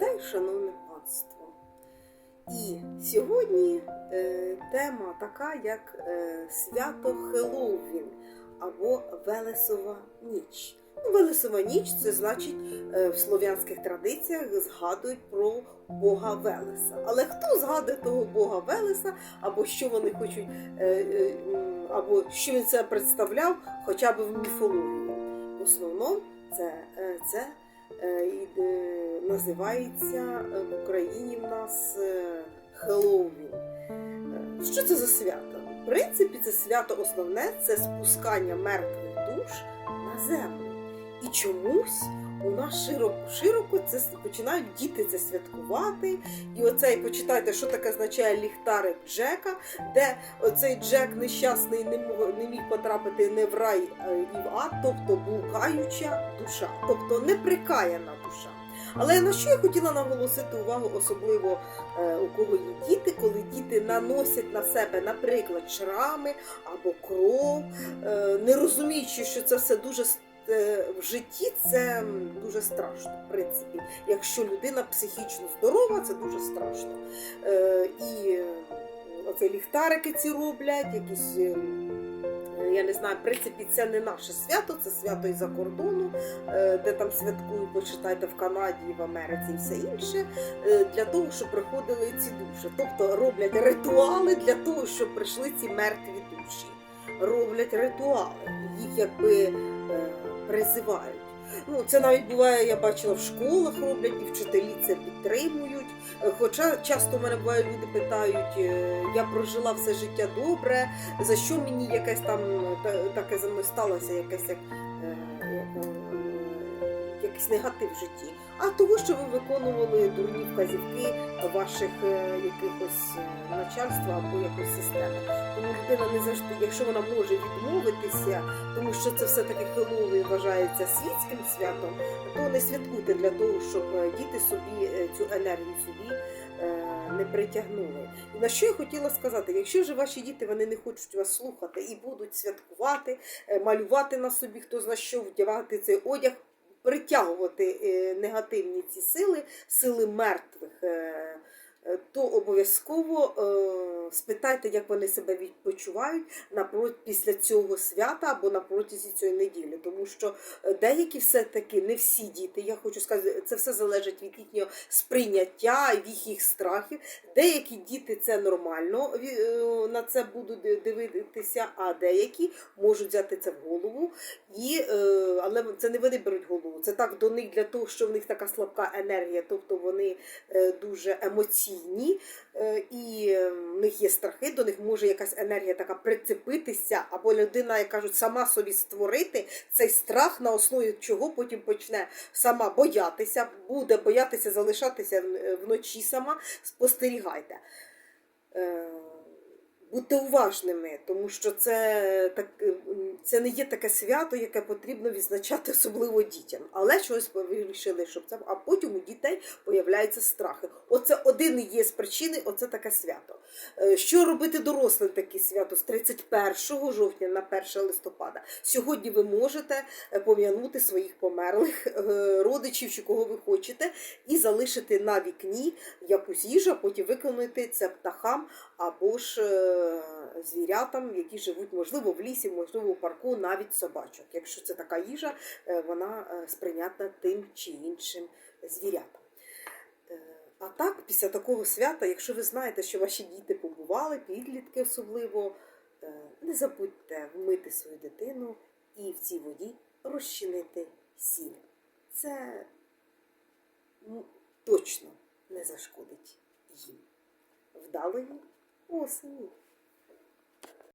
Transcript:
дітей, шановне панство. І сьогодні е, тема така, як е, свято Хеллоуін або Велесова ніч. Ну, Велесова ніч це значить е, в слов'янських традиціях згадують про Бога Велеса. Але хто згадує того Бога Велеса, або що вони хочуть, е, е, або що він це представляв, хоча б в міфології. В основному це, е, це і, е, називається е, в Україні в нас е, Хеллоуін. Е, Що це за свято? В принципі, це свято основне це спускання мертвих душ на землю. І чомусь у нас широко, широко це починають діти це святкувати. І оцей почитайте, що таке означає ліхтарик Джека, де оцей Джек нещасний не мог не міг потрапити не в рай е, і в ад, тобто блукаюча душа, тобто неприкаяна душа. Але на що я хотіла наголосити увагу, особливо е, у кого є діти, коли діти наносять на себе, наприклад, шрами або кров, е, не розуміючи, що це все дуже в житті, це дуже страшно. В принципі, якщо людина психічно здорова, це дуже страшно. Е, І е, оце ліхтарики ці роблять, якісь. е, Я не знаю, в принципі, це не наше свято, це свято із-за кордону, е, де там святкують, почитайте в Канаді, в Америці і все інше, е, для того, щоб приходили ці душі. Тобто роблять ритуали для того, щоб прийшли ці мертві душі. Роблять ритуали, їх якби е, призивають. Ну, це навіть буває, я бачила в школах роблять, і вчителі це підтримують. Е, Хоча часто мене буває, люди питають, е, я прожила все життя добре, за що мені якесь там е, та- таке за мною сталося, якесь як, якийсь негатив в житті. А того, що ви виконували дурні вказівки ваших е, якихось е, начальства або якоїсь системи. Тому людина не завжди, якщо вона може відмовитися, тому що це все-таки Хеллоуін вважається світським святом, то не святкуйте для того, щоб е, діти собі цю енергію собі не притягнули. На що я хотіла сказати, якщо ж ваші діти вони не хочуть вас слухати і будуть святкувати, малювати на собі, хто зна що, вдягати цей одяг, притягувати е, негативні ці сили, сили мертвих. Е, То обов'язково е, спитайте, як вони себе відпочивають напроти після цього свята або на протязі цієї неділі, тому що е, деякі все-таки не всі діти, я хочу сказати, це все залежить від їхнього сприйняття, від їхніх страхів. Деякі діти це нормально на це будуть дивитися, а деякі можуть взяти це в голову. І, але це не вони беруть голову. Це так до них для того, що в них така слабка енергія, тобто вони дуже емоційні, е, і е, в них є страхи, до них може якась енергія така прицепитися, або людина, як кажуть, сама собі створити цей страх, на основі чого потім почне сама боятися, буде боятися залишатися вночі сама. Спостерігайте. Будьте уважними, тому що це, так, це не є таке свято, яке потрібно відзначати особливо дітям. Але чогось вирішили, щоб це. А потім у дітей появляються страхи. Оце один є з причини, оце таке свято. Е, Що робити дорослим таке свято з 31 жовтня на 1 листопада? Сьогодні ви можете е, пом'янути своїх померлих е, родичів чи кого ви хочете, і залишити на вікні якусь їжу, а потім виконати це птахам або ж звірятам, які живуть, можливо, в лісі, можливо, в парку, навіть собачок. Якщо це така їжа, е, вона е, сприйнятна тим чи іншим звірятам. Е, А так, після такого свята, якщо ви знаєте, що ваші діти побували, підлітки особливо, е, не забудьте вмити свою дитину і в цій воді розчинити сіль. Це ну, точно не зашкодить їм. Вдалої осені!